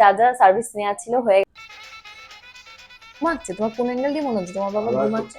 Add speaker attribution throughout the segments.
Speaker 1: যা যা সার্ভিস নেওয়া ছিল হয়ে তোমার কোন অ্যাঙ্গেল দিয়ে মনে হচ্ছে তোমার বাবা ঘুমাচ্ছে।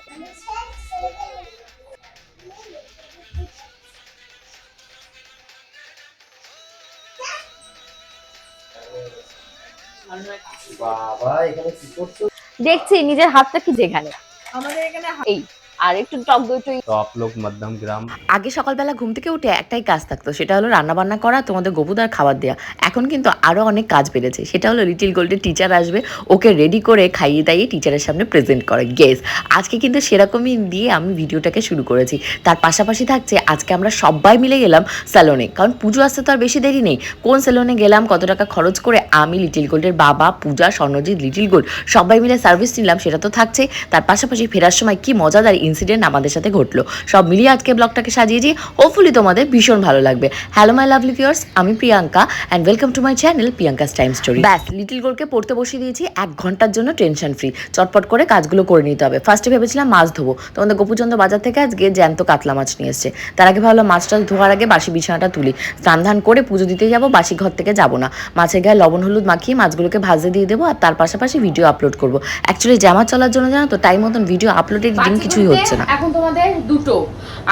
Speaker 2: বাবা এখানে কি করছ?
Speaker 1: দেখছি নিজের হাতটা কি যেখানে?
Speaker 3: আমাদের এখানে
Speaker 1: এই। আরেকটু টক দই টই।
Speaker 2: তো লোক মধ্যম গ্রাম।
Speaker 4: আগে সকালবেলা ঘুম থেকে উঠে একটাই কাজ থাকতো সেটা হলো রান্না বান্না করা তোমাদের গোবুদার খাবার দেওয়া এখন কিন্তু আরও অনেক কাজ বেড়েছে সেটা হলো লিটিল গোল্ডের টিচার আসবে ওকে রেডি করে খাইয়ে দাইয়ে টিচারের সামনে প্রেজেন্ট করে। গেস আজকে কিন্তু সেরকমই দিয়ে আমি ভিডিওটাকে শুরু করেছি। তার পাশাপাশি থাকছে আজকে আমরা সবাই মিলে গেলাম স্যালনে কারণ পুজো আসতে তো আর বেশি দেরি নেই। কোন স্যালনে গেলাম কত টাকা খরচ করে আমি লিটিল গোল্ডের বাবা, পূজা, স্বর্ণজিৎ লিটিল গোল্ড সবাই মিলে সার্ভিস নিলাম, সেটা তো থাকছে তার পাশাপাশি ফেরার সময় কি মজাদার ইনসিডেন্ট আমাদের সাথে ঘটলো, সব মিলিয়ে আজকে ব্লগটাকে সাজিয়েছি। হোপফুলি তোমাদের ভীষণ ভালো লাগবে। হ্যালো মাই লাভলি ভিউয়ার্স আমি Priyanka and welcome to my channel Priyanka's time story ব্যাস লিটিল গোল্ডকে পড়তে বসিয়ে দিয়েছি, এক ঘণ্টার জন্য টেনশন ফ্রি চটপট করে কাজগুলো করে নিতে হবে। ফার্স্টে ভেবেছিলাম মাছ ধোবো। তোমাদের গোপুচন্দ্র বাজার থেকে আজকে জ্যান্ত কাতলা মাছ নিয়ে এসছে। তার আগে ভাবলাম মাছটা ধোয়ার আগে বাসি বিছানাটা তুলি। স্নান ধান করে পুজো দিতে যাব বাসি ঘর থেকে যাব না। মাছের গায়ে লবণ হলুদ মাখিয়ে মাছগুলোকে ভাজতে দিয়ে দেবো আর তার পাশাপাশি ভিডিও আপলোড করব। অ্যাকচুয়ালি জামা চলার জন্য জানো তো টাইম মতন ভিডিও আপলোডের দিন কিছুই হচ্ছে না।
Speaker 5: এখন তোমাদের দুটো।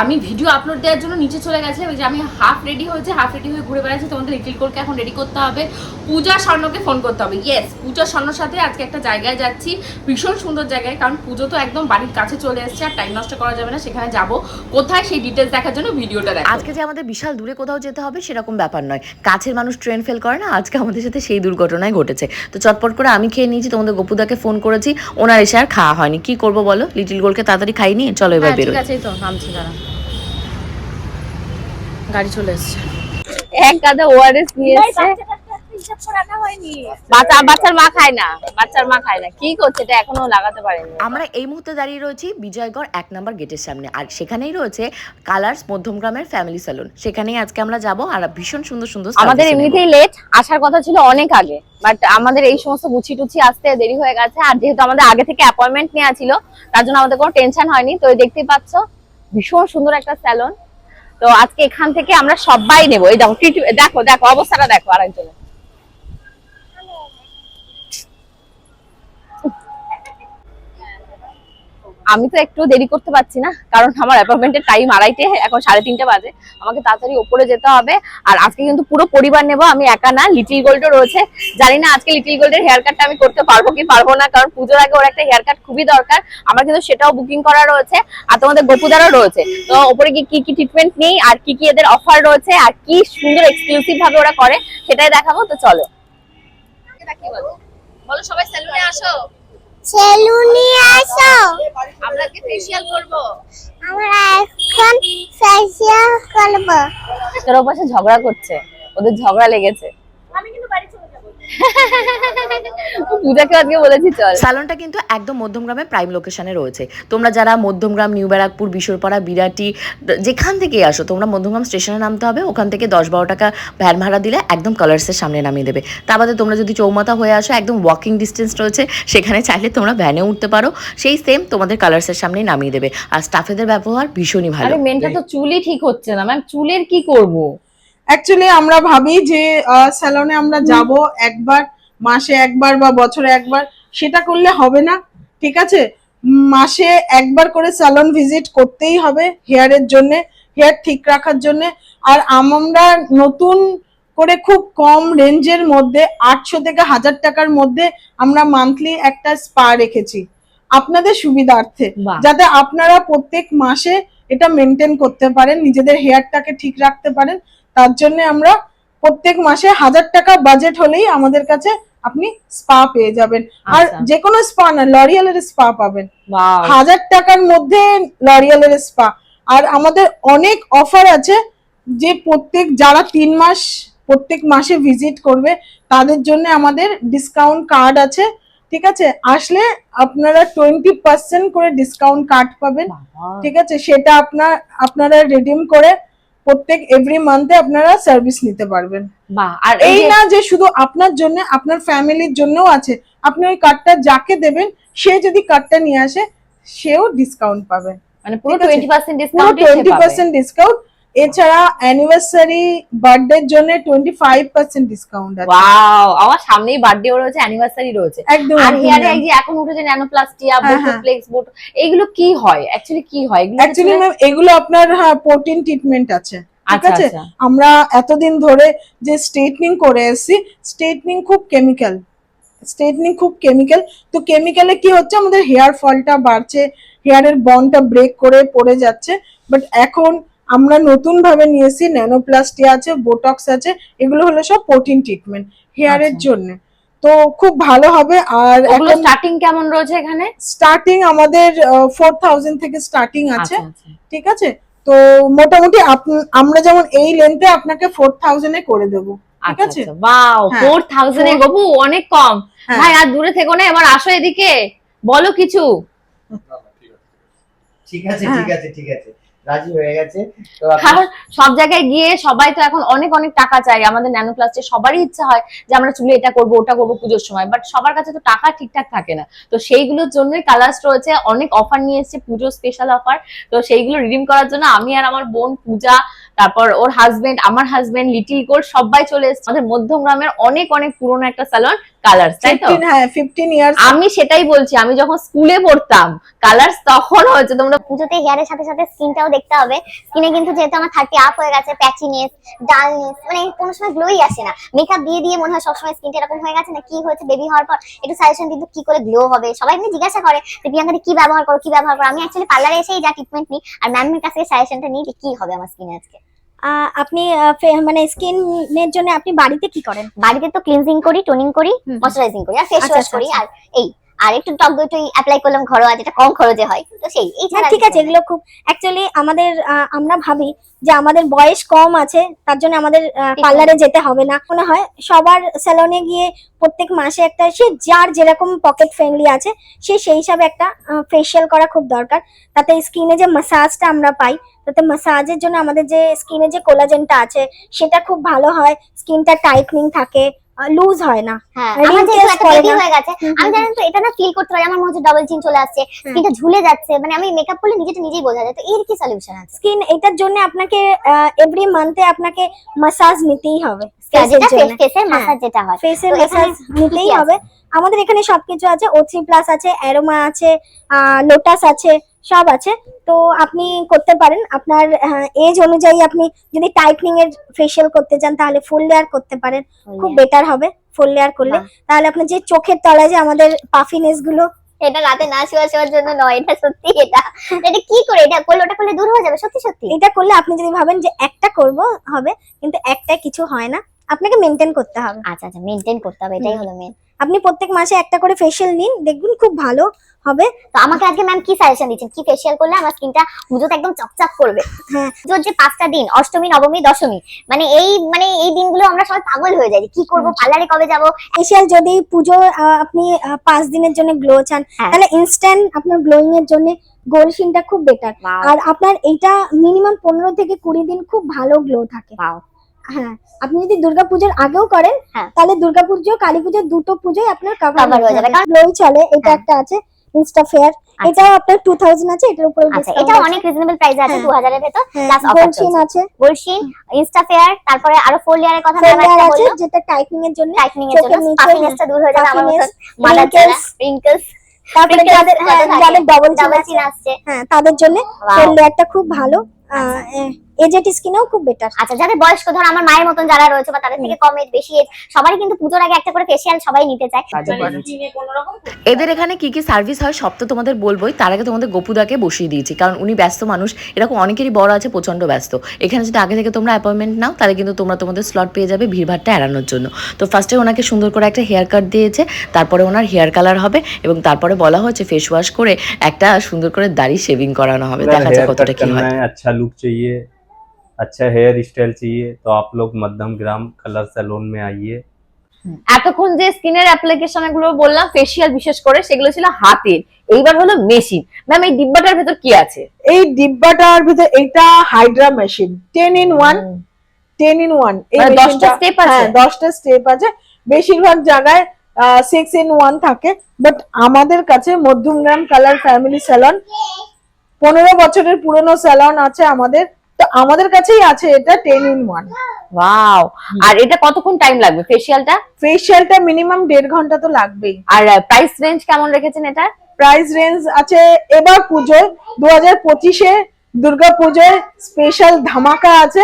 Speaker 5: আমি ভিডিও আপলোড দেওয়ার জন্য নিচে চলে গেছিলাম এই যে আমি হাফ রেডি হয়েছে হাফ রেডি হয়ে ঘুরে বেড়াচ্ছি তোমাদের লিটিল কোলকে এখন রেডি করতে হবে। পূজা স্বর্ণকে ফোন করতে হবে। ইয়েস পূজা স্বর্ণর সাথে আজকে একটা জায়গায় যাচ্ছি ভীষণ সুন্দর জায়গায় কারণ পুজো তো একদম বাড়ির কাছে চলে এসেছে আর টাইম নষ্ট করা যাবে না সেখানে যাব। কোথায় সেই ডিটেলস দেখার জন্য ভিডিওটা দেখো।
Speaker 4: আজকে যে আমাদের বিশাল দূরে কোথাও যেতে হবে সেরকম ব্যাপার নয়। কাছের মানুষ ট্রেন ফেল করে না আজকে আমাদের সাথে সেই দুর্ঘটনায় ঘটেছে। তো চটপট করে আমি খেয়ে নিয়েছি তোমাদের গপুদাকে ফোন করেছি ওনার এসে আর খাওয়া হয়নি। কি করব বলো? লিটিল গোলকে তাড়াতাড়ি খাই নিয়ে চলো এবার
Speaker 5: হ্যাঁ,
Speaker 4: বেরো
Speaker 5: ঠিক আছে তো নামছি গাড়ি চলে এসছে।
Speaker 1: এক গাদা ওআরএস নিয়ে এসছে। বাচ্চা বাচ্চার মা খায় না বাচ্চার মা খায় না। কি করছে এটা এখনও লাগাতে পারেনি।
Speaker 4: আমরা এই মুহূর্তে দাঁড়িয়ে রয়েছি বিজয়গড় এক নম্বর গেটের সামনে আর সেখানেই রয়েছে কালার্স মধ্যমগ্রামের ফ্যামিলি স্যালুন সেখানেই আজকে আমরা যাব আর ভীষণ সুন্দর সুন্দর
Speaker 1: আমাদের এমনিতেই লেট আসার কথা ছিল অনেক আগে বাট আমাদের এই সমস্ত গুছি টুচি আসতে দেরি হয়ে গেছে আর যেহেতু আমাদের আগে থেকে অ্যাপয়েন্টমেন্ট নেওয়া ছিল তার জন্য আমাদের কোনো টেনশন হয়নি। তো দেখতেই পাচ্ছ ভীষণ সুন্দর একটা স্যালন তো আজকে এখান থেকে আমরা সবাই নেব। এই দেখো দেখো দেখো অবস্থাটা দেখো আরেকজনের। আমি তো একটু দেরি করতে পারছি না, কারণ আমার অ্যাপয়েন্টমেন্টের টাইম আড়াইটে, এখন সাড়ে তিনটে বাজে। আমাকে তাড়াতাড়ি ওপরে যেতে হবে। আর আজকে কিন্তু পুরো পরিবার নেব, আমি একা না লিটিল গোল্ডও রয়েছে। জানি না আজকে লিটিল গোল্ডের হেয়ার কাটটা আমি করতে পারব কি পারব না, কারণ পুজোর আগে ওর একটা হেয়ার কাট খুবই দরকার। আমার কিন্তু সেটাও বুকিং করা রয়েছে, আর তোমাদের গোপুদারও রয়েছে। তো ওপরে কি কি ট্রিটমেন্ট নেই, আর কি কি এদের অফার রয়েছে, আর কি সুন্দর এক্সক্লুসিভ ভাবে ওরা করে, সেটাই দেখাবো, তো চলো। বলো সবাই সেলুনে আসো।
Speaker 6: সেলুনে আসো।
Speaker 1: আমরা কি ফেশিয়াল করব।
Speaker 6: আমরা এখন ফেশিয়াল করব।
Speaker 1: তোর পাশে ঝগড়া করছে ওদের ঝগড়া লেগেছে। পূজাকে আজকে বলেছি চল।
Speaker 4: স্যালনটা কিন্তু একদম মধ্যমগ্রামের প্রাইম লোকেশনে রয়েছে। তোমরা যারা মধ্যমগ্রাম নিউ ব্যারাকপুর বিশরপাড়া বিরাটি যেখান থেকে আসো তোমরা মধ্যমগ্রাম স্টেশনে নামতে হবে ওখান থেকে দশ বারো টাকা ভ্যান ভাড়া দিলে একদম কালার্সের সামনে নামিয়ে দেবে। তা বাদে তোমরা যদি চৌমাথা হয়ে আসো একদম ওয়াকিং ডিস্টেন্স রয়েছে সেখানে চাইলে তোমরা ভ্যানে উঠতে পারো। সেই সেম তোমাদের কালার্সের সামনেই নামিয়ে দেবে। আর স্টাফেদের ব্যবহার ভীষণই ভালো।
Speaker 1: মেনটা তো চুলই ঠিক হচ্ছে না। ম্যাম চুলের কি করব?
Speaker 3: অ্যাকচুয়ালি আমরা ভাবি যে স্যালনে আমরা যাব একবার মাসে একবার বা বছরে একবার সেটা করলে হবে না ঠিক আছে? মাসে একবার করে স্যালন ভিজিট করতেই হবে হেয়ারের জন্য হেয়ার ঠিক রাখার জন্য। আর আমরা নতুন করে খুব কম রেঞ্জের মধ্যে আটশো থেকে হাজার টাকার মধ্যে আমরা মান্থলি একটা স্পা রেখেছি। আপনাদের সুবিধার্থে যাতে আপনারা প্রত্যেক মাসে এটা মেনটেন করতে পারেন নিজেদের হেয়ারটাকে ঠিক রাখতে পারেন। তার জন্য আমরা প্রত্যেক মাসে হাজার টাকা বাজেট হলেই আমাদের কাছে আপনি স্পা পেয়ে যাবেন। আর
Speaker 1: আচ্ছা।
Speaker 3: যে কোনো স্পা না লরিয়ালের স্পা পাবেন। হাজার টাকার মধ্যে লরিয়ালের স্পা আর আমাদের অনেক অফার আছে যে প্রত্যেক যারা তিন মাস প্রত্যেক মাসে ভিজিট করবে তাদের জন্য আমাদের ডিসকাউন্ট কার্ড আছে। ঠিক আছে? আসলে আপনারা টোয়েন্টি পার্সেন্ট করে ডিসকাউন্ট কার্ড পাবেন। ঠিক আছে? সেটা আপনার আপনারা রিডিম করে প্রত্যেক এভরি মান্থে আপনারা সার্ভিস নিতে পারবেন।
Speaker 1: বাহ আর
Speaker 3: এই না যে শুধু আপনার জন্য আপনার ফ্যামিলির জন্যও আছে। আপনি ওই কার্ডটা যাকে দেবেন সে যদি কার্ডটা নিয়ে আসে সেও ডিসকাউন্ট পাবে।
Speaker 1: মানে পুরো। টোয়েন্টি পার্সেন্ট
Speaker 3: পুরো
Speaker 1: ডিসকাউন্ট
Speaker 3: টোয়েন্টি পার্সেন্ট ডিসকাউন্ট এছাড়া অ্যানিভার্সারি বার্থডের জন্য টোয়েন্টি ফাইভ পার্সেন্ট ডিসকাউন্ট আছে।
Speaker 1: ওয়াও আমার সামনেই বার্থডে রয়েছে অ্যানিভার্সারি রয়েছে।
Speaker 3: একদম
Speaker 1: আর হেয়ারে এই যে এখন উঠেছে ন্যানোপ্লাস্টিয়া
Speaker 3: হ্যাঁ, হ্যাঁ।
Speaker 1: বোটোফ্লেক্স বোট এইগুলো কি হয়? অ্যাকচুয়ালি কি হয়? এগুলো
Speaker 3: অ্যাকচুয়ালি ম্যাম এগুলো আপনার হ্যাঁ প্রোটিন ট্রিটমেন্ট আছে ঠিক
Speaker 1: আচ্ছা
Speaker 3: আছে?
Speaker 1: আচ্ছা।
Speaker 3: আমরা এতদিন ধরে যে স্ট্রেটনিং করে এসেছি স্ট্রেটনিং খুব কেমিক্যাল স্ট্রেটনিং খুব কেমিক্যাল তো কেমিক্যালে কি হচ্ছে? আমাদের হেয়ার ফলটা বাড়ছে হেয়ারের বনটা ব্রেক করে পড়ে যাচ্ছে। বাট এখন আমরা নতুন ভাবে নিয়েছি ন্যানোপ্লাস্টিয়া আছে বোটক্স আছে এগুলো হলো সব প্রোটিন ট্রিটমেন্ট হেয়ারের। জন্য। তো খুব ভালো হবে আর এখন
Speaker 1: স্টার্টিং কেমন রয়েছে এখানে?
Speaker 3: স্টার্টিং আমাদের ফোর থাউজেন্ড থেকে স্টার্টিং আছে
Speaker 1: আচ্ছা আচ্ছা।
Speaker 3: ঠিক আছে? তো মোটামুটি আপ- আমরা যেমন এই লেন্থে আপনাকে ফোর থাউজেন্ডে করে দেবো ঠিক আছে?
Speaker 1: আচ্ছা। বাও
Speaker 3: হ্যাঁ।
Speaker 1: ফোর থাউজেন্ড এ গপু অনেক কম।
Speaker 3: হ্যাঁ।
Speaker 1: ভাই আর দূরে থেকো না এবার আসো এদিকে। বলো কিছু।
Speaker 2: ঠিক আছে
Speaker 3: হ্যাঁ।
Speaker 2: ঠিক আছে ঠিক আছে। রাজি হয়ে গেছে।
Speaker 1: কারণ সব জায়গায় গিয়ে সবাই তো এখন অনেক অনেক টাকা চাই আমাদের ন্যানো প্লাস্টে সবারই ইচ্ছা হয় যে আমরা চুলে এটা করব, ওটা করব পুজোর সময়। বাট সবার কাছে তো টাকা ঠিকঠাক থাকে না। তো সেইগুলোর জন্যই কালার্স রয়েছে। অনেক অফার নিয়ে এসেছে, পুজো স্পেশাল অফার তো সেইগুলো রিডিম করার জন্য আমি আর আমার বোন পূজা, তারপর ওর হাজবেন্ড আমার হাজবেন্ড লিটিল গোল্ড সবাই চলে এসেছে। আমাদের মধ্যমগ্রামের অনেক অনেক পুরনো একটা স্যালন কালার্স তাই তো?
Speaker 3: হ্যাঁ ইয়ার্স
Speaker 1: আমি সেটাই বলছি আমি যখন স্কুলে পড়তাম কালার্স তখন হয়েছে তোমরা
Speaker 6: পুজোতে হেয়ারের সাথে সাথে স্কিনটাও দেখতে হবে। স্কিনে কিন্তু যেহেতু আমার থার্টি আপ হয়ে গেছে প্যাচিনেস ডালনেস মানে কোনো সময় গ্লোই আসে না। মেকআপ দিয়ে দিয়ে মনে হয় সবসময় স্কিনটা এরকম হয়ে গেছে না কি হয়েছে বেবি হওয়ার পর একটু সাজেশন কিন্তু কি করে গ্লো হবে। সবাই এমনি জিজ্ঞাসা করে যে প্রিয়াঙ্কা কি ব্যবহার করো কি ব্যবহার করো? আমি অ্যাকচুয়ালি পার্লারে এসেই যা ট্রিটমেন্ট নিই আর ম্যামের কাছ সাজেশনটা নিই যে কি হবে আমার স্কিনে আজকে।
Speaker 7: আপনি মানে স্কিনের জন্য আপনি বাড়িতে কি করেন
Speaker 6: বাড়িতে তো ক্লিনজিং করি টোনিং করি। ময়শ্চারাইজিং করি আর ফেস
Speaker 7: আচ্ছা,
Speaker 6: ওয়াশ
Speaker 7: আচ্ছা,
Speaker 6: করি
Speaker 7: আচ্ছা।
Speaker 6: আর এই আর একটু টক দই টই অ্যাপ্লাই করলাম ঘরোয়া যেটা কম খরচে হয়। তো সেই এই
Speaker 7: হ্যাঁ
Speaker 6: ছাড়া
Speaker 7: ঠিক আছে এগুলো খুব অ্যাকচুয়ালি আমাদের আমরা ভাবি যে আমাদের বয়স কম আছে তার জন্য আমাদের পার্লারে যেতে হবে না। মনে হয় সবার স্যালনে গিয়ে প্রত্যেক মাসে একটা সে যার যেরকম পকেট ফ্রেন্ডলি আছে সে সেই হিসাবে একটা ফেসিয়াল করা খুব দরকার। তাতে স্কিনে যে মাসাজটা আমরা পাই তাতে মাসাজের জন্য আমাদের যে স্কিনে যে কোলাজেনটা আছে সেটা খুব ভালো হয়। স্কিনটা টাইটনিং থাকে লুজ হয় না।
Speaker 6: হ্যাঁ আমার। হয়ে গেছে আমি জানেন তো এটা না ফিল করতে পারি আমার মনে হচ্ছে ডাবল চিন চলে আসছে স্কিনটা ঝুলে যাচ্ছে মানে আমি মেকআপ করলে নিজেটা নিজেই বোঝা যায় তো এর কি সলিউশন আছে?
Speaker 7: স্কিন এটার জন্য আপনাকে এভরি মান্থে আপনাকে মাসাজ নিতেই হবে। ফেসের
Speaker 6: মাসাজ যেটা হয়
Speaker 7: ফেসের মাসাজ নিতেই হবে। আমাদের এখানে সবকিছু আছে ও থ্রি প্লাস আছে অ্যারোমা আছে লোটাস আছে সব আছে। তো আপনি করতে পারেন। আপনার এজ অনুযায়ী আপনি যদি টাইটনিং এর ফেশিয়াল করতে চান তাহলে ফুল লেয়ার করতে পারেন। খুব বেটার হবে ফুল লেয়ার করলে। তাহলে আপনার যে চোখের তলায় যে আমাদের পাফিনেসগুলো
Speaker 6: এটা রাতে না শোয়া শোয়ার জন্য নয় এটা সত্যি এটা এটা কি করে? এটা করলে ওটা করলে দূর হয়ে যাবে সত্যি সত্যি।
Speaker 7: এটা করলে আপনি যদি ভাবেন যে একটা করব হবে কিন্তু একটা কিছু হয় না আপনাকে মেনটেন করতে হবে।
Speaker 6: আচ্ছা আচ্ছা মেনটেন করতে হবে এটাই হলো মেন
Speaker 7: আপনি প্রত্যেক মাসে একটা করে ফেশিয়াল নিন দেখবেন খুব ভালো হবে।
Speaker 6: তো আমাকে আজকে ম্যাম কি সাজেশন দিচ্ছেন? কি ফেশিয়াল করলে আমার স্কিনটা পুজোতে একদম চকচক করবে?
Speaker 7: হ্যাঁ।
Speaker 6: পুজোর যে পাঁচটা দিন অষ্টমী নবমী দশমী মানে এই মানে এই দিনগুলো আমরা সবাই পাগল হয়ে যাই কি করব পার্লারে কবে যাব?
Speaker 7: ফেশিয়াল যদি পুজো আপনি পাঁচ দিনের জন্য গ্লো চান
Speaker 6: হ্যাঁ।
Speaker 7: তাহলে ইনস্ট্যান্ট আপনার গ্লোয়িং এর জন্য গোল্ড সিনটা খুব বেটার আর আপনার এইটা মিনিমাম পনেরো থেকে কুড়ি দিন খুব ভালো গ্লো থাকে. হ্যাঁ আপনি যদি দুর্গাপুজোর আগেও করেন
Speaker 6: হ্যাঁ।
Speaker 7: তাহলে দুর্গাপুজো কালী পুজো দুটো পুজোই আপনার কভার
Speaker 6: হয়ে
Speaker 7: হয়ে
Speaker 6: যাবে, কারণ-
Speaker 7: গ্লোই চলে এটা
Speaker 6: হ্যাঁ।
Speaker 7: একটা আছে ইনস্টা ফেয়ার এটাও আপনার টু থাউজেন্ড আছে এটার উপরে
Speaker 6: আচ্ছা এটা অনেক রিজনেবল প্রাইসে আছে
Speaker 7: হ্যাঁ।
Speaker 6: দু হাজারের ভেতর
Speaker 7: হ্যাঁ,
Speaker 6: plus offer
Speaker 7: গোল্ড সিন
Speaker 6: চলছে।
Speaker 7: আছে।
Speaker 6: ইনস্টাফেয়ার তারপরে আরও ফোর লেয়ারের কথা ম্যাম একটা
Speaker 7: আছে যেটা টাইটনিং এর জন্য।
Speaker 6: টাইটনিং এর জন্য পাফিনেসটা দূর হয়ে যাবে আমার মতো
Speaker 7: wrinkles,
Speaker 6: রিঙ্কলস
Speaker 7: তারপরে যাদের হ্যাঁ? যাদের ডবল
Speaker 6: ডাবল
Speaker 7: আছে।
Speaker 6: চিন আসছে।
Speaker 7: হ্যাঁ তাদের জন্য ফোর লেয়ারটা খুব ভালো। এজেটি স্কিনেও খুব বেটার
Speaker 6: আচ্ছা যাদের বয়স্ক ধর আমার মায়ের মতন যারা রয়েছে বা তাদের থেকে কম এজ বেশি এজ সবারই কিন্তু পুজোর আগে একটা করে ফেসিয়াল সবাই নিতে চায়।
Speaker 4: এদের এখানে কি কি সার্ভিস হয় সব তো তোমাদের বলবোই তার আগে তোমাদের গোপুদাকে বসিয়ে দিয়েছি কারণ উনি ব্যস্ত মানুষ এরকম অনেকেরই বড় আছে প্রচণ্ড ব্যস্ত। এখানে যদি আগে থেকে তোমরা অ্যাপয়েন্টমেন্ট নাও তাহলে কিন্তু তোমরা তোমাদের স্লট পেয়ে যাবে ভিড়ভাড়টা এড়ানোর জন্য। তো ফার্স্টে ওনাকে সুন্দর করে একটা হেয়ার কাট দিয়েছে তারপরে ওনার হেয়ার কালার হবে এবং তারপরে বলা হয়েছে ফেস ওয়াশ করে একটা সুন্দর করে দাড়ি শেভিং করানো হবে দেখা যাক কতটা কি হয়।
Speaker 2: আচ্ছা লুক চাইয়ে अच्छा हेयर स्टाइल चाहिए तो आप लोग मध्यम ग्राम कलर सैलून में आइए
Speaker 1: এতক্ষণ যে স্কিনের অ্যাপ্লিকেশন গুলো বললাম ফেসিয়াল বিশেষ করে সেগুলো ছিল হাতের এইবার হলো মেশিন ম্যাম এই ডিব্বাটার ভেতর কি আছে
Speaker 3: এই ডিব্বাটার ভিতরে এটা hydra machine ten in one ten in one এই
Speaker 1: মানে দশটা
Speaker 3: মেশিনটা
Speaker 1: স্টেপ আছে
Speaker 3: হ্যাঁ দশটা স্টেপ আছে বেশিরভাগ জায়গায় সিক্স ইন ওয়ান থাকে বাট আমাদের কাছে মধ্যমগ্রাম কালার ফ্যামিলি স্যালন পনেরো বছরের পুরনো স্যালন আছে আমাদের তো আমাদের কাছেই আছে এটা টেন ইন ওয়ান
Speaker 1: ওয়াও আর এটা কতক্ষণ টাইম লাগবে? ফেসিয়ালটা
Speaker 3: ফেসিয়ালটা মিনিমাম দেড় ঘণ্টা তো লাগবেই।
Speaker 1: আর প্রাইস রেঞ্জ কেমন রেখেছেন এটা?
Speaker 3: প্রাইস রেঞ্জ আছে এবার পুজোয় দু হাজার পঁচিশে দুর্গা পুজোয় স্পেশাল ধামাকা আছে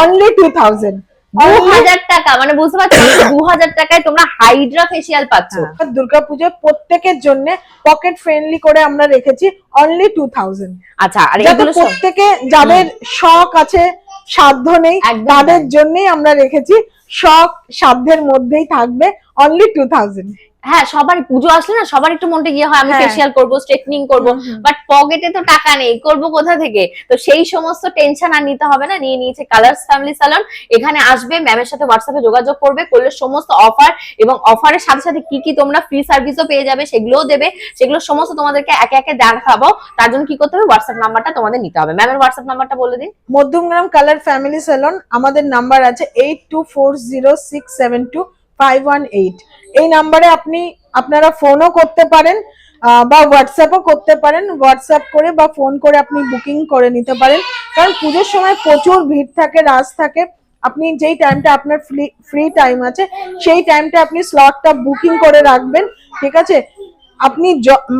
Speaker 3: অনলি টু থাউজেন্ড
Speaker 1: দু হাজার টাকা মানে বুঝতে পারছ? দু হাজার টাকায় তোমরা হাইড্রা ফেসিয়াল পাচ্ছ।
Speaker 3: দুর্গাপুজো প্রত্যেকের জন্য পকেট ফ্রেন্ডলি করে আমরা রেখেছি অনলি টু থাউজেন্ড
Speaker 1: আচ্ছা আর
Speaker 3: প্রত্যেকে যাদের শখ আছে সাধ্য নেই তাদের জন্যই আমরা রেখেছি। শখ সাধ্যের মধ্যেই থাকবে। অনলি টু থাউজেন্ড
Speaker 1: হ্যাঁ সবার পুজো আসলে না সবার একটু মনটা গিয়ে হয় আমি
Speaker 3: হ্যাঁ।
Speaker 1: ফেসিয়াল করব স্ট্রেটনিং করব বাট পকেটে তো টাকা নেই করব কোথা থেকে? তো সেই সমস্ত টেনশন আর নিতে হবে না নিয়ে নিয়েছে কালার্স ফ্যামিলি সালন এখানে আসবে ম্যামের সাথে হোয়াটসঅ্যাপে যোগাযোগ করবে করলে সমস্ত অফার এবং অফারের সাথে সাথে কি কি তোমরা ফ্রি সার্ভিসও পেয়ে যাবে সেগুলোও দেবে সেগুলো সমস্ত তোমাদেরকে একে একে দেখাবো তার জন্য কি করতে হবে হোয়াটসঅ্যাপ নাম্বারটা তোমাদের নিতে হবে। ম্যামের হোয়াটসঅ্যাপ নাম্বারটা বলে দিন।
Speaker 3: মধ্যমগ্রাম কালার ফ্যামিলি সেলন আমাদের নাম্বার আছে eight two four zero six seven two five one eight এই নাম্বারে আপনি, আপনারা ফোনও করতে পারেন বা হোয়াটসঅ্যাপও করতে পারেন। হোয়াটসঅ্যাপ করে বা ফোন করে আপনি বুকিং করে নিতে পারেন। কারণ পুজোর সময় প্রচুর ভিড় থাকে, রাশ থাকে। আপনি যেই টাইমটা আপনার ফ্রি টাইম আছে, সেই টাইমটা আপনি স্লটটা বুকিং করে রাখবেন, ঠিক আছে? আপনি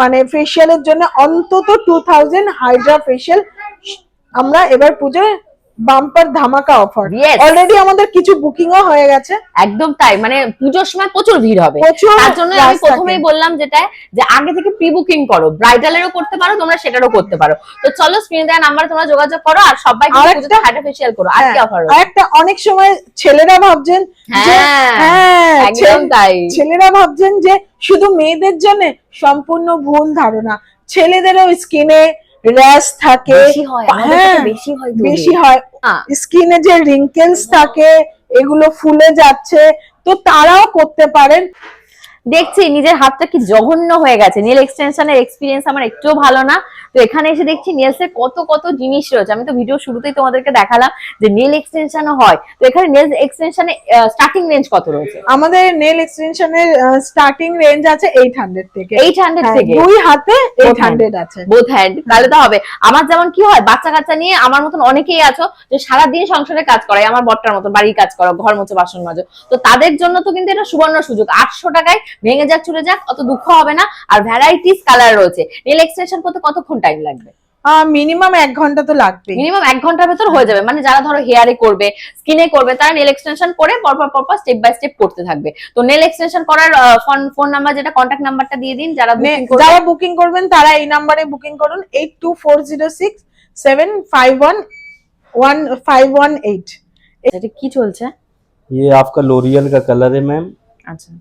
Speaker 3: মানে ফেশিয়ালের জন্য অন্তত টু থাউজেন্ড হাইড্রা ফেশিয়াল আমরা এবার পুজোয় বাম্পার ধামাকা অফার অলরেডি আমাদের কিছু বুকিংও হয়ে গেছে।
Speaker 1: একদম তাই মানে পুজোর সময় প্রচুর ভিড় হবে। তার জন্য আমি প্রথমেই বললাম যেটা যে আগে থেকে প্রি বুকিং করো ব্রাইডালেরও করতে পারো তোমরা সেটারও করতে পারো। তো চলো স্ক্রিনে দেওয়া নাম্বার তোমরা যোগাযোগ করো আর সবাই পুজোতে হাইড্রা ফেশিয়াল করো। আর কি অফার
Speaker 3: আর একটা অনেক সময় ছেলেরা ভাবছেন
Speaker 1: হ্যাঁ,
Speaker 3: হ্যাঁ
Speaker 1: একদম তাই।
Speaker 3: ছেলেরা ভাবছেন যে শুধু মেয়েদের জন্য সম্পূর্ণ ভুল ধারণা। ছেলেদেরও স্কিনে র্যাশ থাকে।
Speaker 1: বেশি হয়
Speaker 3: হ্যাঁ। স্কিনে যে রিঙ্কেলস থাকে এগুলো ফুলে যাচ্ছে। তো তারাও করতে পারেন।
Speaker 1: দেখছি নিজের হাতটা কি জঘন্য হয়ে গেছে। নেল এক্সটেনশনের এক্সপিরিয়েন্স আমার একটুও ভালো না। তো এখানে এসে দেখছি নেলসের কত কত জিনিস রয়েছে। আমি তো ভিডিও শুরুতেই তোমাদেরকে দেখালাম যে নেল এক্সটেনশনও হয়। তো এখানে নেল এক্সটেনশনে স্টার্টিং রেঞ্জ কত রয়েছে?
Speaker 3: আমাদের নেল এক্সটেনশনের স্টার্টিং রেঞ্জ আছে এইট হান্ড্রেড থেকে।
Speaker 1: এইট হান্ড্রেড
Speaker 3: হ্যাঁ,
Speaker 1: থেকে।
Speaker 3: দুই হাতে এইট
Speaker 1: hand।
Speaker 3: হান্ড্রেড আছে।
Speaker 1: বোথ হ্যান্ড তাহলে তো হবে। আমার যেমন কি হয় বাচ্চা কাচ্চা নিয়ে আমার মতন অনেকেই আছো যে সারাদিন সংসারে কাজ করাই আমার বটটার মতো বাড়ির কাজ করো ঘর মোছো বাসন মাজো। তো তাদের জন্য তো কিন্তু এটা সুবর্ণ সুযোগ। আটশো টাকায় ভেঙে যাক চলে যাক অত দুঃখ হবে না আর ভ্যারাইটিস কালার রয়েছে নেল এক্সটেনশন করতে কতক্ষণ টাইম লাগবে
Speaker 3: মিনিমাম এক ঘন্টা তো লাগবেই
Speaker 1: মিনিমাম এক ঘন্টার ভেতর হয়ে যাবে মানে যারা ধরো হেয়ারে করবে স্কিনে করবে তারা নেল এক্সটেনশন করে পরপর পরপর স্টেপ বাই স্টেপ করতে থাকবে তো নেল এক্সটেনশন করার ফোন ফোন নাম্বার যেটা কন্ট্যাক্ট নাম্বারটা দিয়ে দিন যারা
Speaker 3: নে-
Speaker 1: booking করবে।
Speaker 3: যারা বুকিং করবেন তারা এই নাম্বারে বুকিং করুন eight two four zero six seven five one one five one eight
Speaker 1: এটা কি চলছে
Speaker 2: ये आपका लोरियल का कलर है मैम
Speaker 1: আচ্ছা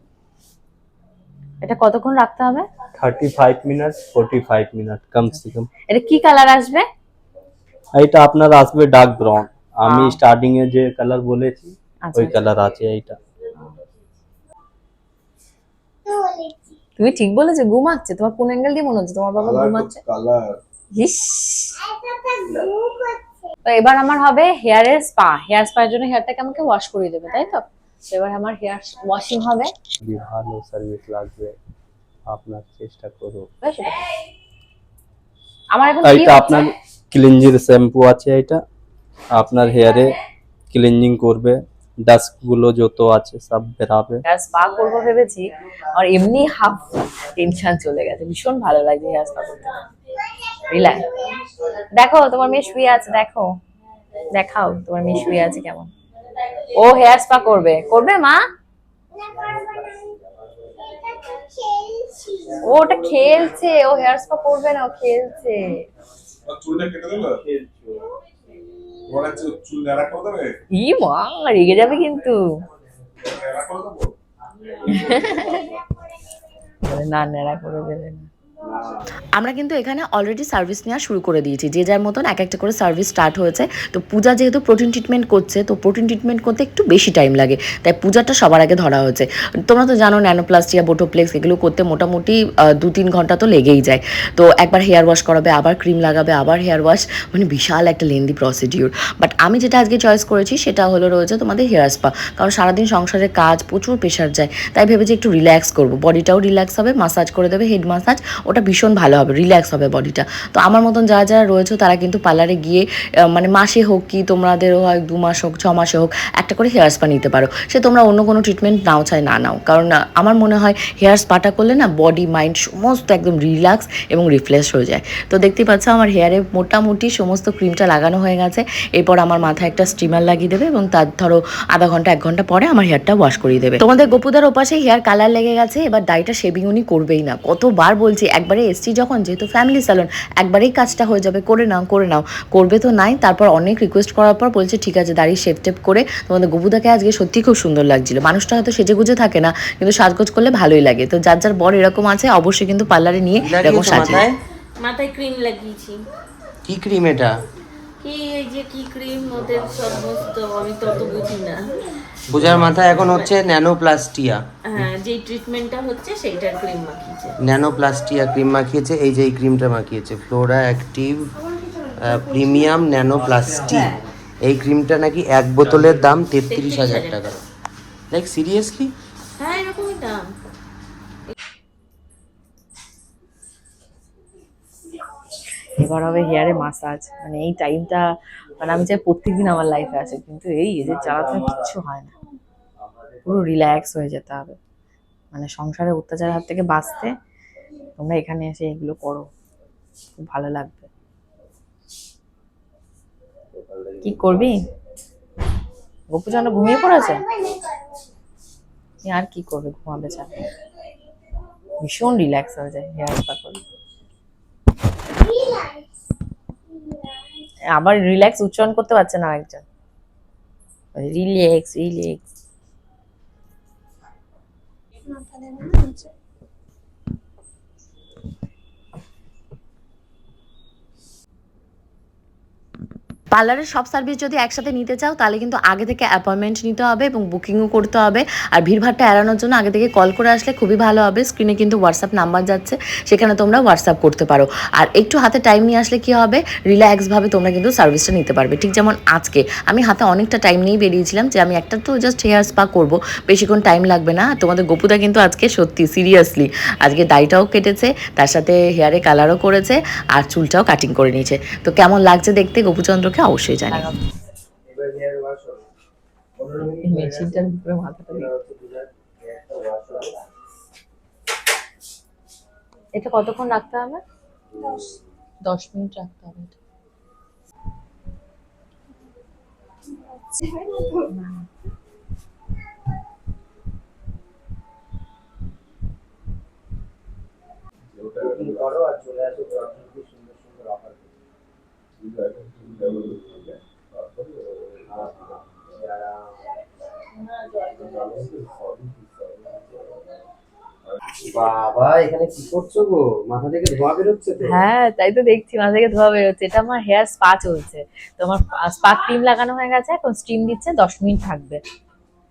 Speaker 1: এটা কতক্ষণ রাখতে হবে?
Speaker 2: Thirty five minute forty five minute কম সে কম
Speaker 1: এটা কি কালার আসবে?
Speaker 2: এইটা আপনার আসবে ডার্ক ব্রাউন আমি। স্টার্টিং এ যে কালার বলেছি
Speaker 1: আচ্ছা,
Speaker 2: ওই
Speaker 1: আচ্ছা।
Speaker 2: কালার আছে এইটা।
Speaker 1: তুমি ঠিক বলেছ ঘুমাচ্ছে। তোমার কোন অ্যাঙ্গেল দিয়ে মনে হচ্ছে? তোমার বাবা ঘুমাচ্ছে।
Speaker 8: কালার
Speaker 1: ইস। তো এবার আমার হবে হেয়ারের স্পা হেয়ার স্পার জন্য হেয়ারটাকে আমাকে ওয়াশ করে দেবে তাই তো? এবার আমার হেয়ার ওয়াশিং হবে।
Speaker 2: ভালো সার্ভিস লাগবে। আপনার চেষ্টা করো।
Speaker 1: আমার এখন কি
Speaker 2: এইটা আপনার ক্লিনজিং শ্যাম্পু আছে এটা। আপনার হেয়ারে ক্লিনজিং করবে। ডাস্টগুলো যত আছে সব বেরাবে।
Speaker 1: হেয়ার স্পা করব ভেবেছি। আর এমনি হাফ টেনশন চলে গেছে। ভীষণ ভালো লাগছে হেয়ার স্পা করতে। রিল্যাক্স দেখো তোমার মেয়ে শুয়ে আছে দেখো। দেখাও তোমার মেয়ে শুয়ে আছে কেমন। ও হেয়ার স্পা করবে। করবে মা? ও ওটা খেলছে ও হেয়ার স্পা করবে না ও খেলছে।
Speaker 8: চুলটা কেটে দেবে চুল- চুল ন্যাড়া করে দেবে?
Speaker 1: ই মা রেগে যাবে কিন্তু।
Speaker 8: ন্যাড়া
Speaker 1: না নেড়া করে দেবে না।
Speaker 4: আমরা কিন্তু এখানে অলরেডি সার্ভিস নেওয়া শুরু করে দিয়েছি। যে যার মতন এক একটা করে সার্ভিস স্টার্ট হয়েছে। তো পূজা যেহেতু প্রোটিন ট্রিটমেন্ট করছে, তো প্রোটিন ট্রিটমেন্ট করতে একটু বেশি টাইম লাগে। তাই পূজাটা সবার আগে ধরা হয়েছে। তোমরা তো জানো ন্যানোপ্লাস্টিয়া, বোটোপ্লেক্স, এগুলো করতে মোটামুটি দু তিন ঘণ্টা তো লেগেই যায়। তো একবার হেয়ার ওয়াশ করাবে, আবার ক্রিম লাগাবে, আবার হেয়ার ওয়াশ মানে বিশাল একটা লেন্দি প্রসিডিউর বাট আমি যেটা আজকে চয়েস করেছি, সেটা হলো রয়েছে তোমাদের হেয়ার স্পা কারণ সারাদিন সংসারের কাজ প্রচুর প্রেশার যায়। তাই ভেবেছি একটু রিল্যাক্স করব। বডিটাও রিল্যাক্স হবে মাসাজ করে দেবে হেড মাসাজ ওটা ভীষণ ভালো হবে রিল্যাক্স হবে বডিটা তো আমার মতন যারা যারা রয়েছে, তারা কিন্তু পার্লারে গিয়ে মানে মাসে হোক কি তোমাদেরও হয় দু মাস হোক, ছ মাসে হোক, একটা করে হেয়ার স্পা নিতে পারো। সে তোমরা অন্য কোনো ট্রিটমেন্ট নাও চাই, না নাও। কারণ আমার মনে হয় হেয়ার স্পাটা করলে না বডি মাইন্ড সমস্ত একদম রিল্যাক্স এবং রিফ্রেশ হয়ে যায়। তো দেখতেই পাচ্ছ আমার হেয়ারে মোটামুটি সমস্ত ক্রিমটা লাগানো হয়ে গেছে। এরপর আমার মাথায় একটা স্টিমার লাগিয়ে দেবে এবং তার ধরো আধা ঘণ্টা, এক ঘণ্টা পরে আমার হেয়ারটা ওয়াশ করিয়ে দেবে। তোমাদের গোপুদার ওপাশে হেয়ার কালার লেগে গেছে, এবার ডাইটা শেভিং উনি করবেই না। কতবার বলছি একবারে এসছি যখন যেহেতু ফ্যামিলি স্যালন একবারেই কাজটা হয়ে যাবে করে নাও করে নাও। করবে তো নাই তারপর অনেক রিকোয়েস্ট করার পর বলছে ঠিক আছে দাঁড়িয়ে শেপ টেপ করে তোমাদের গবুদাকে আজকে সত্যি খুব সুন্দর লাগছিল। মানুষটা হয়তো সেজে গুজে থাকে না কিন্তু সাজগোজ করলে ভালোই লাগে। তো যার যার বর এরকম আছে অবশ্যই কিন্তু পার্লারে নিয়ে এরকম
Speaker 9: সাজে
Speaker 4: সাজিয়ে
Speaker 9: মাথায়?
Speaker 5: মাথায় ক্রিম লাগিয়েছি।
Speaker 9: কি ক্রিম এটা?
Speaker 5: কি এই যে কি ক্রিম ওদের সমস্ত আমি তত বুঝি না।
Speaker 9: পূজার মাথায় এখন হচ্ছে ন্যানোপ্লাস্টিয়া।
Speaker 5: হ্যাঁ যে ট্রিটমেন্টটা হচ্ছে সেইটার ক্রিম মাখিয়েছে।
Speaker 9: ন্যানোপ্লাস্টিয়া ক্রিম মাখিয়েছে এই যে এই ক্রিমটা মাখিয়েছে ফ্লোরা অ্যাক্টিভ প্রিমিয়াম ন্যানোপ্লাস্টি এই ক্রিমটা নাকি এক বোতলের দাম তেত্রিশ হাজার টাকা। লাইক সিরিয়াসলি
Speaker 5: হ্যাঁ এরকমই দাম
Speaker 1: এবার হবে হেয়ারে মাসাজ মানে এই টাইমটা মানে আমি চাই প্রত্যেকদিন আমার লাইফে আসে কিন্তু এই এদের চালাতে কিচ্ছু হয় না। পুরো রিল্যাক্স হয়ে যেতে হবে। মানে সংসারের অত্যাচারের হাত থেকে বাঁচতে তোমরা এখানে এসে এগুলো করো। খুব ভালো লাগবে। কি করবি? গপু যেন ঘুমিয়ে পড়েছে? আর কি করবে, ঘুমাবে চান ভীষণ রিল্যাক্স হয়ে যায় হেয়ার স্পা করলে। আবার রিল্যাক্স উচ্চারণ করতে পারছে না একজন। রিল্যাক্স রিল্যাক্স
Speaker 4: পার্লারের সব সার্ভিস যদি একসাথে নিতে চাও, তাহলে কিন্তু আগে থেকে অ্যাপয়েন্টমেন্ট নিতে হবে এবং বুকিংও করতে হবে। আর ভিড়ভাড়টা এড়ানোর জন্য আগে থেকে কল করে আসলে খুবই ভালো হবে। স্ক্রিনে কিন্তু হোয়াটসঅ্যাপ নাম্বার যাচ্ছে, সেখানে তোমরা হোয়াটসঅ্যাপ করতে পারো। আর একটু হাতে টাইম নিয়ে আসলে কি হবে? রিল্যাক্সভাবে তোমরা কিন্তু সার্ভিসটা নিতে পারবে। ঠিক যেমন আজকে, আমি হাতে অনেকটা টাইম নিয়েই বেরিয়েছিলাম যে আমি একটা তো জাস্ট হেয়ার স্পা করব, বেশিক্ষণ টাইম লাগবে না। তোমাদের গোপুদা কিন্তু আজকে সত্যি সিরিয়াসলি আজকে দাড়িটাও কেটেছে, তার সাথে হেয়ারে কালারও করেছে, আর চুলটাও কাটিং করে নিয়েছে। তো কেমন লাগছে দেখতে গোপুচন্দ্রকে? অবশ্যই জানি।
Speaker 1: মেশিনটার উপরে মাথাটা এটা কতক্ষণ রাখতে হবে? দশ। মিনিট রাখতে হবে
Speaker 9: করো আর চলে আসো সুন্দর সুন্দর অফার
Speaker 1: হ্যাঁ তাই তো দেখছি বেরোচ্ছে। এটা আমার হেয়ার স্পা চলছে। স্পা লাগানো হয়ে গেছে, এখন স্টিম দিচ্ছে, দশ মিনিট থাকবে।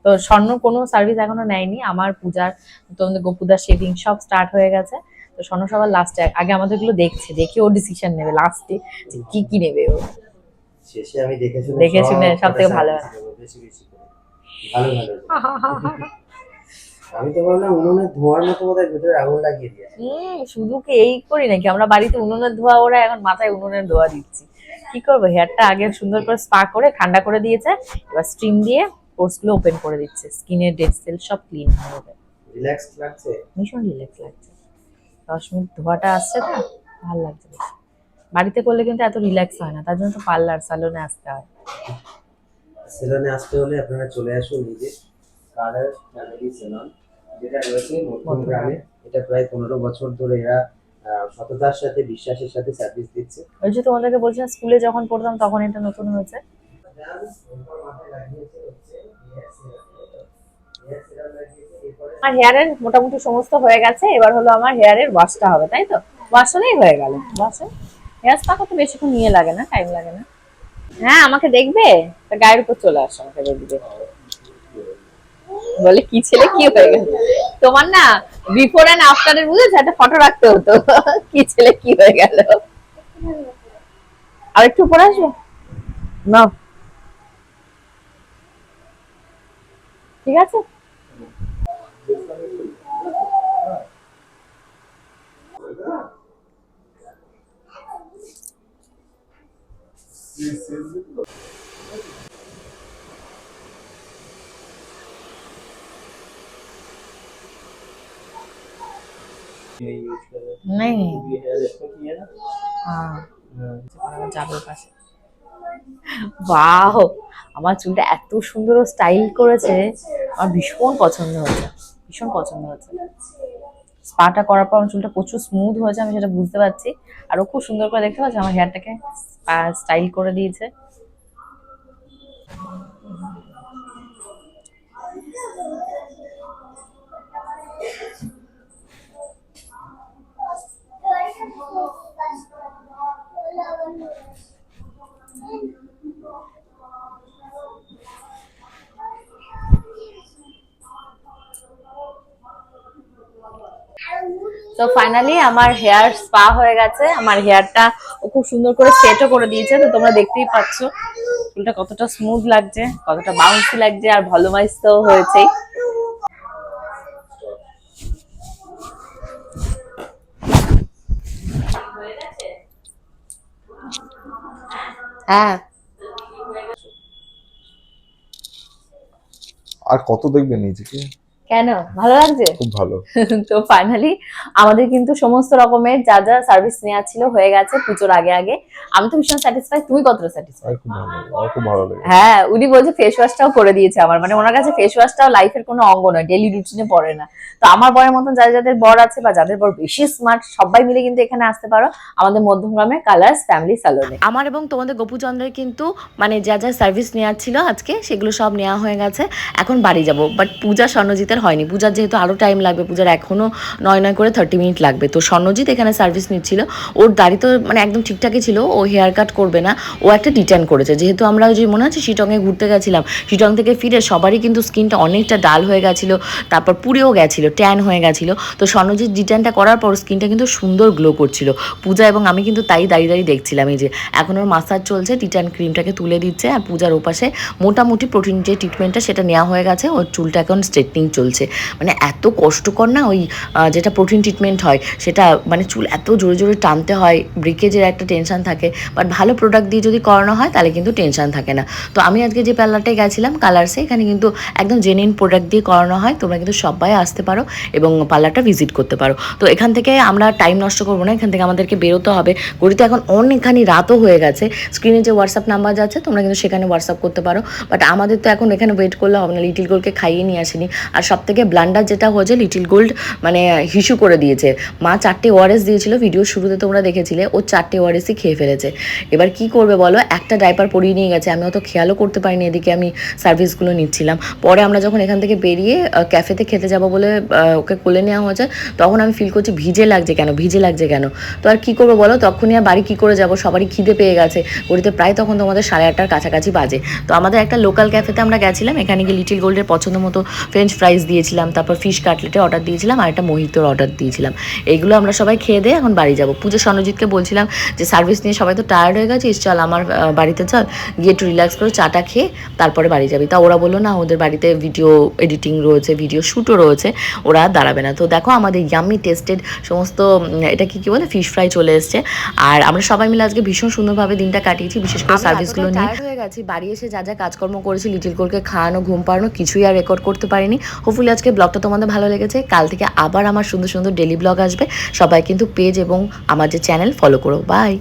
Speaker 1: তো স্বর্ণ কোনো সার্ভিস এখনও নেয়নি, আমার পূজার, তোমাদের শেভিং সব স্টার্ট হয়ে গেছে। তো স্বর্ণ সবার লাস্টে আগে আমাদেরগুলো দেখছে, দেখে ও ডিসিশন নেবে লাস্টে কি কি নেবে ও।
Speaker 9: শেষে আমি দেখে শুনে
Speaker 1: দেখে শুনে
Speaker 9: সব
Speaker 1: থেকে ভালো।
Speaker 9: বেশি বেশি ভালো ভালো। আমি তো ভাবলাম উনুনের ধোঁয়ার মতো ভেতরে আগুন লাগিয়ে দিয়েছে
Speaker 1: হুম শুধু কি এই করি নাকি? আমরা বাড়িতে উনুনের ধোয়া ওরা এখন মাথায় উনুনের ধোয়া দিচ্ছি। কি করব? হেয়ারটা আগে সুন্দর করে স্পা করে ঠান্ডা করে দিয়েছে। এবার স্টিম দিয়ে পোর্সগুলো ওপেন করে দিচ্ছে। স্কিনের ডেড সেল সব ক্লিন হয়ে যাবে।
Speaker 9: রিল্যাক্স লাগছে?
Speaker 1: ভীষণ রিল্যাক্স লাগছে। দশ মিনিট ধোয়াটা আসছে তো ভালো লাগছে বেশ। বাড়িতে করলে কিন্তু এত রিল্যাক্স হয় না তার জন্য তো পার্লার সালনে আসতে হয়।
Speaker 9: সেলনে আসতে হলে আপনারা চলে আসুন নিজে কালার ফ্যামিলি সেলন যেটা রয়েছে মধ্যম গ্রামে। এটা প্রায় পনেরো বছর ধরে এরা সততার সাথে বিশ্বাসের সাথে সার্ভিস দিচ্ছে।
Speaker 1: ওই যে তোমাদেরকে বলছিলাম স্কুলে যখন পড়তাম তখন এটা নতুন হয়েছে। আমার হেয়ারের মোটামুটি সমস্ত হয়ে গেছে এবার হলো আমার হেয়ারের ওয়াশটা হবে তাই তো? ওয়াশ হলেই হয়ে গেল। ওয়াশে হেয়ার স্পা করতে বেশিক্ষণ নিয়ে লাগে না টাইম লাগে না। হ্যাঁ আমাকে দেখবে? গায়ের উপর চলে আসো আমাকে দেখবে। বলে, কি ছেলে? কি হয়ে গেল? তোমার না বিফোর এন্ড আফটারের বুঝেছ একটা ফটো রাখতে হতো। কি ছেলে, কি হয়ে গেল? আর একটু পরে আসব? না। ঠিক আছে?
Speaker 2: ये
Speaker 5: বাহ আমার চুলটা এত সুন্দর স্টাইল করেছে। আমার ভীষণ পছন্দ হচ্ছে ভীষণ পছন্দ হচ্ছে স্পাটা করার পর আমার চুলটা প্রচুর স্মুথ হয়েছে, আমি সেটা বুঝতে পারছি। আর খুব সুন্দর করে দেখতে পাচ্ছি, আমার হেয়ারটাকে স্টাইল করে দিয়েছে। তো ফাইনালি আমার হেয়ার স্পা হয়ে গেছে। আমার হেয়ারটা খুব সুন্দর করে সেটও করে দিয়েছে। তো তোমরা দেখতেই পাচ্ছ চুলটা কতটা স্মুথ লাগছে, কতটা বাউন্সি লাগছে, আর ভলুমাইজ তো হয়েছেই। হ্যাঁ।
Speaker 8: আর কত দেখবে নিজেকে?
Speaker 1: কেন? ভালো লাগছে?
Speaker 8: খুব ভালো।
Speaker 1: তো ফাইনালি আমাদের কিন্তু সমস্ত রকমের যা যা সার্ভিস নেওয়া ছিল হয়ে গেছে পুজোর আগে আগে। আমি তো ভীষণ স্যাটিসফাই তুমি কতটা স্যাটিসফাই
Speaker 8: খুব ভালো খুব ভালো লাগে
Speaker 1: হ্যাঁ উনি বলছে ফেস ওয়াশটাও করে দিয়েছে আমার মানে ওনার কাছে ফেস ওয়াশটাও লাইফের কোনো অঙ্গ নয় ডেলি রুটিনে পড়ে না। তো আমার বরের মতন যাদের যাদের বর আছে বা যাদের বর বেশি স্মার্ট সবাই মিলে কিন্তু এখানে আসতে পারো। আমাদের মধ্যমগ্রামের কালার্স ফ্যামিলি স্যালনে
Speaker 4: আমার এবং তোমাদের গোপুচন্দ্রের কিন্তু মানে যা যা সার্ভিস নেওয়ার ছিল আজকে সেগুলো সব নেওয়া হয়ে গেছে। এখন বাড়ি যাব বাট পূজা স্বর্ণজিতের হয়নি। পূজার যেহেতু আরও টাইম লাগবে, পূজার এখনও নয় নয় করে থার্টি মিনিট লাগবে। তো স্বর্ণজিৎ এখানে সার্ভিস নিচ্ছিল। ওর দাড়ি তো মানে একদম ঠিকঠাকই ছিল, ও হেয়ার কাট করবে না। ও একটা ডিটেন করেছে। যেহেতু আমরা ওই যে মনে আছে শিটংয়ে ঘুরতে গেছিলাম, শিটং থেকে ফিরে সবারই কিন্তু স্কিনটা অনেকটা ডাল হয়ে গেছিল, তারপর পুড়েও গেছিল ট্যান হয়ে গেছিল। তো স্বর্ণজিৎ ডিটেনটা করার পর স্কিনটা কিন্তু সুন্দর গ্লো করছিল। পূজা এবং আমি কিন্তু তাই দাঁড়িয়ে দাঁড়িয়ে দেখছিলাম এই যে, এখন ওর মাসাজ চলছে টিটান ক্রিমটাকে তুলে দিচ্ছে আর পূজার ওপাশে মোটামুটি প্রোটিন যে ট্রিটমেন্টটা সেটা নেওয়া হয়ে গেছে, ওর চুলটা এখন স্ট্রেটনিং চলছে। মানে এত কষ্টকর না ওই যেটা প্রোটিন ট্রিটমেন্ট হয়, সেটা মানে চুল এত জোরে জোরে টানতে হয় ব্রিকেজের একটা টেনশন থাকে। বাট ভালো প্রোডাক্ট দিয়ে যদি করানো হয়, তাহলে কিন্তু টেনশন থাকে না। তো আমি আজকে যে পার্লারটায় গেছিলাম কালার্সে এখানে কিন্তু একদম জেনুইন প্রোডাক্ট দিয়ে করানো হয়, তোমরা কিন্তু সবাই আসতে পারো এবং পার্লারটা ভিজিট করতে পারো। তো এখান থেকে আমরা টাইম নষ্ট করব না, এখান থেকে আমাদেরকে বেরোতে হবে। ঘড়িতে এখন অনেকখানি রাতও হয়ে গেছে। স্ক্রিনে যে হোয়াটসঅ্যাপ নাম্বার যাচ্ছে, তোমরা কিন্তু সেখানে হোয়াটসঅ্যাপ করতে পারো। বাট আমাদের তো এখন এখানে ওয়েট করলে হবে না লিটিল গোলকে খাইয়ে নিয়ে আসেনি। আর সব থেকে ব্লান্ডার যেটা হয়েছে লিটিল গোল্ড মানে হিসু করে দিয়েছে। মা চারটে ওয়ারেস দিয়েছিল ভিডিও শুরুতে তোমরা দেখেছিলে, ও চারটে ওয়ারেসই খেয়ে ফেলেছে। এবার কি করবে বলো, একটা ডাইপার পরিয়ে নিয়ে গেছে, আমি অত খেয়ালও করতে পারিনি, এদিকে আমি সার্ভিসগুলো নিচ্ছিলাম। পরে আমরা যখন এখান থেকে বেরিয়ে ক্যাফেতে খেতে যাব বলে ওকে কোলে নেওয়া হয়েছে, তখন আমি ফিল করছি ভিজে লাগছে কেন, ভিজে লাগছে কেন? তো আর কি করব বলো, তখনই আর বাড়ি কি করে যাব, সবারই খিদে পেয়ে গেছে। ঘড়িতে প্রায় তখন তোমাদের সাড়ে আটটার কাছাকাছি বাজে। তো আমাদের একটা লোকাল ক্যাফেতে আমরা গেছিলাম, এখানে গিয়ে লিটিল গোল্ডের পছন্দ মতো ফ্রেঞ্চ ফ্রাইস দিয়েছিলাম তারপর ফিশ কাটলেটের অর্ডার দিয়েছিলাম আর একটা মোহিতোর অর্ডার দিয়েছিলাম। এগুলো আমরা সবাই খেয়ে দিয়ে এখন বাড়ি যাব। পুজো স্বর্ণজিৎকে বলছিলাম যে সার্ভিস নিয়ে সবাই তো টায়ার্ড হয়ে গেছিস চল আমার বাড়িতে চল গিয়ে একটু রিল্যাক্স করে চাটা খেয়ে তারপরে বাড়ি যাবি। তা ওরা বলল না ওদের বাড়িতে ভিডিও এডিটিং রয়েছে ভিডিও শ্যুটও রয়েছে ওরা দাঁড়াবে না। তো দেখো আমাদের ইয়াম্মি টেস্টেড সমস্ত এটা কি কি বলে ফিশ ফ্রাই চলে এসছে। আর আমরা সবাই মিলে আজকে ভীষণ সুন্দরভাবে দিনটা কাটিয়েছি বিশেষ করে সার্ভিসগুলো নিয়ে। হয়ে গেছি বাড়ি এসে যা যা কাজকর্ম করেছি লিটিল কোলকে খাওয়ানো ঘুম পাড়ানো কিছুই আর রেকর্ড করতে পারিনি। হোপফুলি আজকে ব্লগটা তোমাদের ভালো লেগেছে। কাল থেকে আবার আমার সুন্দর সুন্দর ডেলি ব্লগ আসবে। সবাই কিন্তু পেজ এবং আমার যে চ্যানেল ফলো করো। বাই